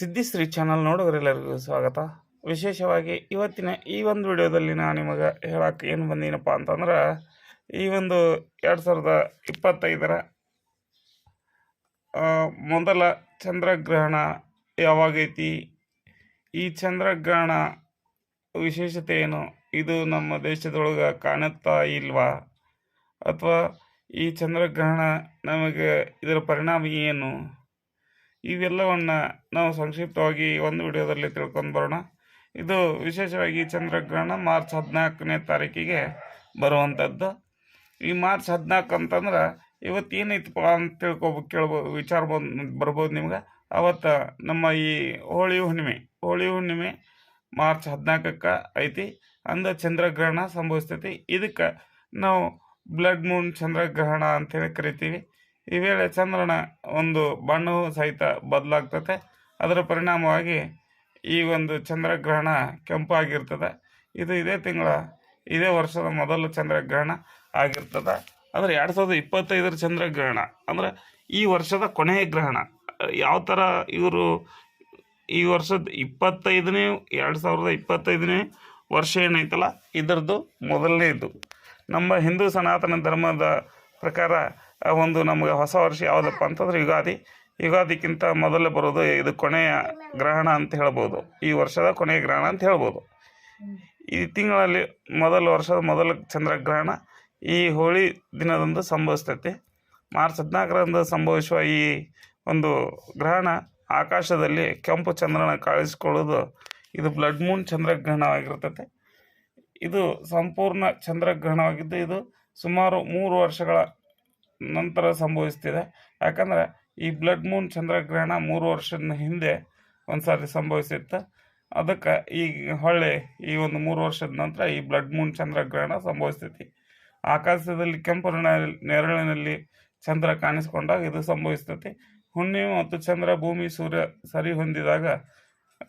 ಸಿದ್ಧಿಶ್ರೀ channel ನೋಡೋರೆಲ್ಲರಿಗೂ ಸ್ವಾಗತ. ವಿಶೇಷವಾಗಿ ಇವತ್ತಿನ ಈ ಒಂದು ವಿಡಿಯೋದಲ್ಲಿ ನಾನು ನಿಮಗೆ ಹೇಳಕ್ಕೆ ಏನು ಬಂದೀನಪ್ಪ ಅಂತಂದ್ರೆ, ಈ ಒಂದು ಎರಡು ಸಾವಿರದ ಇಪ್ಪತ್ತೈದರ ಮೊದಲ ಚಂದ್ರಗ್ರಹಣ ಯಾವಾಗೈತಿ? ಈ ಚಂದ್ರಗ್ರಹಣ ವಿಶೇಷತೆ ಏನು? ಇದು ನಮ್ಮ ದೇಶದೊಳಗೆ ಕಾಣುತ್ತಾ ಇಲ್ವಾ? ಅಥವಾ ಈ ಚಂದ್ರಗ್ರಹಣ ನಮಗೆ ಇದರ ಪರಿಣಾಮ ಏನು? ಇವೆಲ್ಲವನ್ನು ನಾವು ಸಂಕ್ಷಿಪ್ತವಾಗಿ ಒಂದು ವಿಡಿಯೋದಲ್ಲಿ ತಿಳ್ಕೊಂಡು ಬರೋಣ. ಇದು ವಿಶೇಷವಾಗಿ ಚಂದ್ರಗ್ರಹಣ ಮಾರ್ಚ್ ಹದಿನಾಲ್ಕನೇ ತಾರೀಕಿಗೆ ಬರುವಂಥದ್ದು ಈ ಮಾರ್ಚ್ ಹದಿನಾಲ್ಕು ಅಂತಂದ್ರೆ ಇವತ್ತು ಏನೈತಪ್ಪ ಅಂತ ತಿಳ್ಕೊಬೇಕು ಕೇಳ್ಬೋದು ವಿಚಾರ ಬಂದು, ಬರ್ಬೋದು ನಿಮ್ಗೆ. ಅವತ್ತು ನಮ್ಮ ಈ ಹೋಳಿ ಹುಣ್ಣಿಮೆ ಹೋಳಿ ಹುಣ್ಣಿಮೆ ಮಾರ್ಚ್ ಹದಿನಾಲ್ಕಕ್ಕೆ ಐತಿ. ಅಂದ ಚಂದ್ರಗ್ರಹಣ ಸಂಭವಿಸ್ತೈತಿ. ಇದಕ್ಕೆ ನಾವು ಬ್ಲಡ್ ಮೂನ್ ಚಂದ್ರಗ್ರಹಣ ಅಂತೇಳಿ ಕರಿತೀವಿ. ಈ ವೇಳೆ ಚಂದ್ರನ ಒಂದು ಬಣ್ಣವು ಸಹಿತ ಬದಲಾಗ್ತದೆ. ಅದರ ಪರಿಣಾಮವಾಗಿ ಈ ಒಂದು ಚಂದ್ರಗ್ರಹಣ ಕೆಂಪಾಗಿರ್ತದೆ. ಇದು ಇದೇ ತಿಂಗಳ, ಇದೇ ವರ್ಷದ ಮೊದಲ ಚಂದ್ರಗ್ರಹಣ ಆಗಿರ್ತದೆ. ಅಂದರೆ ಎರಡು ಸಾವಿರದ ಇಪ್ಪತ್ತೈದರ ಚಂದ್ರಗ್ರಹಣ, ಅಂದರೆ ಈ ವರ್ಷದ ಕೊನೆಯ ಗ್ರಹಣ. ಯಾವ ಥರ ಇವರು ಈ ವರ್ಷದ ಇಪ್ಪತ್ತೈದನೇ, ಎರಡು ಸಾವಿರದ ಇಪ್ಪತ್ತೈದನೇ ವರ್ಷ ಏನೈತಲ್ಲ? ಇದರದ್ದು ಮೊದಲನೇದು. ನಮ್ಮ ಹಿಂದೂ ಸನಾತನ ಧರ್ಮದ ಪ್ರಕಾರ ಒಂದು ನಮಗೆ ಹೊಸ ವರ್ಷ ಯಾವುದಪ್ಪ ಅಂತಂದ್ರೆ ಯುಗಾದಿ. ಯುಗಾದಿಕ್ಕಿಂತ ಮೊದಲೇ ಬರೋದು ಇದು ಕೊನೆಯ ಗ್ರಹಣ ಅಂತ ಹೇಳ್ಬೋದು. ಈ ವರ್ಷದ ಕೊನೆಯ ಗ್ರಹಣ ಅಂತ ಹೇಳ್ಬೋದು. ಈ ತಿಂಗಳಲ್ಲಿ ಮೊದಲ ವರ್ಷದ ಮೊದಲ ಚಂದ್ರಗ್ರಹಣ ಈ ಹೋಳಿ ದಿನದಂದು ಸಂಭವಿಸ್ತೈತಿ. ಮಾರ್ಚ್ ಹದಿನಾಲ್ಕರಂದು ಸಂಭವಿಸುವ ಈ ಒಂದು ಗ್ರಹಣ ಆಕಾಶದಲ್ಲಿ ಕೆಂಪು ಚಂದ್ರನ ಕಾಣಿಸ್ಕೊಳ್ಳೋದು ಇದು ಬ್ಲಡ್ ಮೂನ್ ಚಂದ್ರಗ್ರಹಣವಾಗಿರ್ತೈತೆ. ಇದು ಸಂಪೂರ್ಣ ಚಂದ್ರಗ್ರಹಣವಾಗಿದ್ದು ಇದು ಸುಮಾರು ಮೂರು ವರ್ಷಗಳ ನಂತರ ಸಂಭವಿಸ್ತಿದೆ. ಯಾಕಂದರೆ ಈ ಬ್ಲಡ್ ಮೂನ್ ಚಂದ್ರಗ್ರಹಣ ಮೂರು ವರ್ಷದ ಹಿಂದೆ ಒಂದು ಸಾರಿ ಸಂಭವಿಸಿತ್ತು. ಅದಕ್ಕೆ ಈ ಹೊಳ್ಳಿ ಈ ಒಂದು ಮೂರು ವರ್ಷದ ನಂತರ ಈ ಬ್ಲಡ್ ಮೂನ್ ಚಂದ್ರಗ್ರಹಣ ಸಂಭವಿಸ್ತೈತಿ ಆಕಾಶದಲ್ಲಿ ಕೆಂಪು ನೆರಳಿ- ನೆರಳಿನಲ್ಲಿ ಚಂದ್ರ ಕಾಣಿಸ್ಕೊಂಡಾಗ ಇದು ಸಂಭವಿಸ್ತೈತಿ ಹುಣ್ಣಿಮೆ ಮತ್ತು ಚಂದ್ರ ಭೂಮಿ ಸೂರ್ಯ ಸರಿ ಹೊಂದಿದಾಗ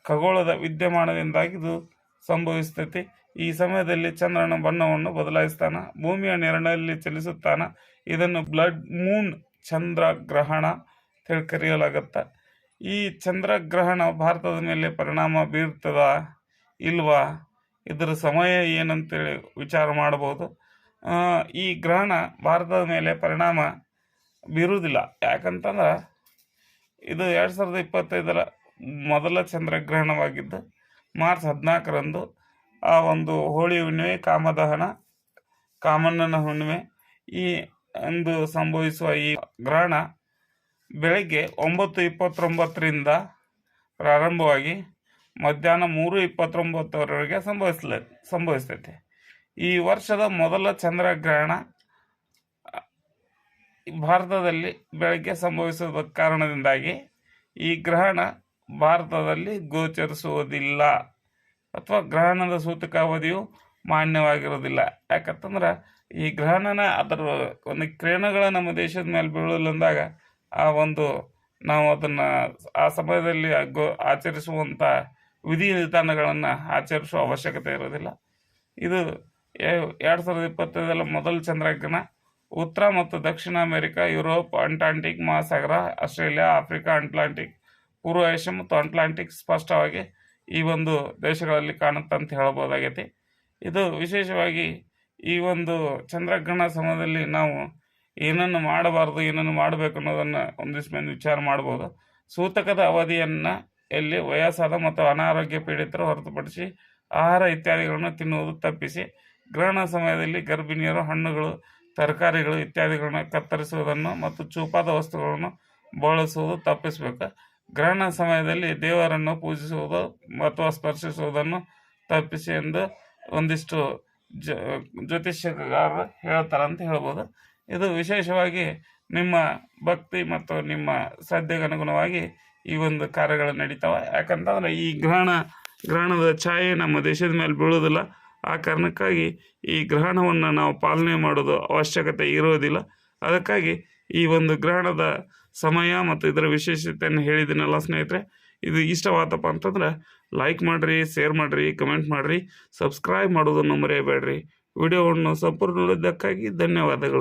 ಖಗೋಳದ ವಿದ್ಯಮಾನದಿಂದಾಗಿ ಇದು ಸಂಭವಿಸ್ತೈತಿ ಈ ಸಮಯದಲ್ಲಿ ಚಂದ್ರನ ಬಣ್ಣವನ್ನು ಬದಲಾಯಿಸ್ತಾನ ಭೂಮಿಯ ನೆರಳಲ್ಲಿ ಚಲಿಸುತ್ತಾನ. ಇದನ್ನು ಬ್ಲಡ್ ಮೂನ್ ಚಂದ್ರಗ್ರಹಣ ಅಂತೇಳಿ ಕರೆಯಲಾಗತ್ತೆ. ಈ ಚಂದ್ರಗ್ರಹಣ ಭಾರತದ ಮೇಲೆ ಪರಿಣಾಮ ಬೀರ್ತದ ಇಲ್ವಾ? ಇದರ ಸಮಯ ಏನಂತೇಳಿ ವಿಚಾರ ಮಾಡ್ಬೋದು ಆ, ಈ ಗ್ರಹಣ ಭಾರತದ ಮೇಲೆ ಪರಿಣಾಮ ಬೀರುವುದಿಲ್ಲ. ಯಾಕಂತಂದ್ರೆ ಇದು ಎರಡು ಸಾವಿರದ ಇಪ್ಪತ್ತೈದರ ಮೊದಲ ಚಂದ್ರಗ್ರಹಣವಾಗಿದ್ದು ಮಾರ್ಚ್ ಹದಿನಾಲ್ಕರಂದು ಆ ಒಂದು ಹೋಳಿ ಹುಣ್ಣಿಮೆ, ಕಾಮದಹನ, ಕಾಮಣ್ಣನ ಹುಣ್ಣಿಮೆ ಈ ಎಂದು ಸಂಭವಿಸುವ ಈ ಗ್ರಹಣ ಬೆಳಗ್ಗೆ ಒಂಬತ್ತು ಇಪ್ಪತ್ತೊಂಬತ್ತರಿಂದ ಪ್ರಾರಂಭವಾಗಿ ಮಧ್ಯಾಹ್ನ ಮೂರು ಇಪ್ಪತ್ತೊಂಬತ್ತರವರೆಗೆ ಸಂಭವಿಸ್ಲ, ಸಂಭವಿಸ್ತೈತೆ. ಈ ವರ್ಷದ ಮೊದಲ ಚಂದ್ರಗ್ರಹಣ ಭಾರತದಲ್ಲಿ ಬೆಳಗ್ಗೆ ಸಂಭವಿಸುವ ಕಾರಣದಿಂದಾಗಿ ಈ ಗ್ರಹಣ ಭಾರತದಲ್ಲಿ ಗೋಚರಿಸುವುದಿಲ್ಲ ಅಥವಾ ಗ್ರಹಣದ ಸೂತಕ ಅವಧಿಯು ಮಾನ್ಯವಾಗಿರೋದಿಲ್ಲ ಯಾಕಂತಂದ್ರೆ ಈ ಗ್ರಹಣನ ಅದರ ಒಂದು ಕಿರಣಗಳ ನಮ್ಮ ದೇಶದ ಮೇಲೆ ಬೀಳಲಂದಾಗ ಆ ಒಂದು ನಾವು ಅದನ್ನು ಆ ಸಮಯದಲ್ಲಿ ಗೋ ಆಚರಿಸುವಂಥ ವಿಧಿ ವಿಧಾನಗಳನ್ನು ಆಚರಿಸುವ ಅವಶ್ಯಕತೆ ಇರೋದಿಲ್ಲ ಇದು ಎರಡು ಸಾವಿರದ ಇಪ್ಪತ್ತೈದರಲ್ಲಿ ಮೊದಲ ಚಂದ್ರಗ್ರಹಣ. ಉತ್ತರ ಮತ್ತು ದಕ್ಷಿಣ ಅಮೆರಿಕ, ಯುರೋಪ್ ಅಂಟಾರ್ಟಿಕ್ ಮಹಾಸಾಗರ, ಆಸ್ಟ್ರೇಲಿಯಾ, ಆಫ್ರಿಕಾ, ಅಟ್ಲಾಂಟಿಕ್ ಪೂರ್ವ ಏಷ್ಯಾ ಮತ್ತು ಅಟ್ಲಾಂಟಿಕ್ ಸ್ಪಷ್ಟವಾಗಿ ಈ ಒಂದು ದೇಶಗಳಲ್ಲಿ ಕಾಣುತ್ತೆ ಅಂತ ಹೇಳ್ಬೋದಾಗೈತಿ ಇದು ವಿಶೇಷವಾಗಿ ಈ ಒಂದು ಚಂದ್ರಗ್ರಹಣ ಸಮಯದಲ್ಲಿ ನಾವು ಏನನ್ನು ಮಾಡಬಾರ್ದು, ಏನನ್ನು ಮಾಡಬೇಕು ಅನ್ನೋದನ್ನು ಒಂದಿಷ್ಟು ಮಂದಿ ವಿಚಾರ ಮಾಡ್ಬೋದು. ಸೂತಕದ ಅವಧಿಯನ್ನು ಎಲ್ಲಿ ವಯಸ್ಸಾದ ಮತ್ತು ಅನಾರೋಗ್ಯ ಪೀಡಿತರು ಹೊರತುಪಡಿಸಿ ಆಹಾರ ಇತ್ಯಾದಿಗಳನ್ನು ತಿನ್ನುವುದು ತಪ್ಪಿಸಿ, ಗ್ರಹಣ ಸಮಯದಲ್ಲಿ ಗರ್ಭಿಣಿಯರು, ಹಣ್ಣುಗಳು, ತರಕಾರಿಗಳು ಇತ್ಯಾದಿಗಳನ್ನು ಕತ್ತರಿಸುವುದನ್ನು ಮತ್ತು ಚೂಪಾದ ವಸ್ತುಗಳನ್ನು ಬಳಸುವುದು ತಪ್ಪಿಸಬೇಕು. ಗ್ರಹಣ ಸಮಯದಲ್ಲಿ ದೇವರನ್ನು ಪೂಜಿಸುವುದು ಅಥವಾ ಸ್ಪರ್ಶಿಸುವುದನ್ನು ತಪ್ಪಿಸಿ ಎಂದು ಒಂದಿಷ್ಟು ಜ್ಯೋತಿಷ್ಯಗಾರರು ಹೇಳ್ತಾರೆ ಅಂತ ಹೇಳ್ಬೋದು. ಇದು ವಿಶೇಷವಾಗಿ ನಿಮ್ಮ ಭಕ್ತಿ ಮತ್ತು ನಿಮ್ಮ ಶ್ರದ್ಧೆಗೆ ಈ ಒಂದು ಕಾರ್ಯಗಳು ನಡೀತಾವೆ. ಯಾಕಂತಂದರೆ ಈ ಗ್ರಹಣ, ಗ್ರಹಣದ ಛಾಯೆ ನಮ್ಮ ದೇಶದ ಮೇಲೆ ಬೀಳೋದಿಲ್ಲ ಆ ಕಾರಣಕ್ಕಾಗಿ ಈ ಗ್ರಹಣವನ್ನು ನಾವು ಪಾಲನೆ ಮಾಡೋದು ಅವಶ್ಯಕತೆ ಇರೋದಿಲ್ಲ. ಅದಕ್ಕಾಗಿ ಈ ಒಂದು ಗ್ರಹಣದ ಸಮಯ ಮತ್ತು ಇದರ ವಿಶೇಷತೆಯನ್ನು ಹೇಳಿದ್ದೀನಲ್ಲ ಸ್ನೇಹಿತರೆ, ಇದು ಇಷ್ಟವಾದಪ್ಪ ಅಂತಂದ್ರೆ ಲೈಕ್ ಮಾಡಿರಿ ಶೇರ್ ಮಾಡಿರಿ ಕಮೆಂಟ್ ಮಾಡಿರಿ ಸಬ್ಸ್ಕ್ರೈಬ್ ಮಾಡೋದನ್ನು ಮರೆಯಬೇಡ್ರಿ. ವಿಡಿಯೋವನ್ನು ಸಂಪೂರ್ಣ ನೋಡಿದ್ದಕ್ಕಾಗಿ ಧನ್ಯವಾದಗಳು.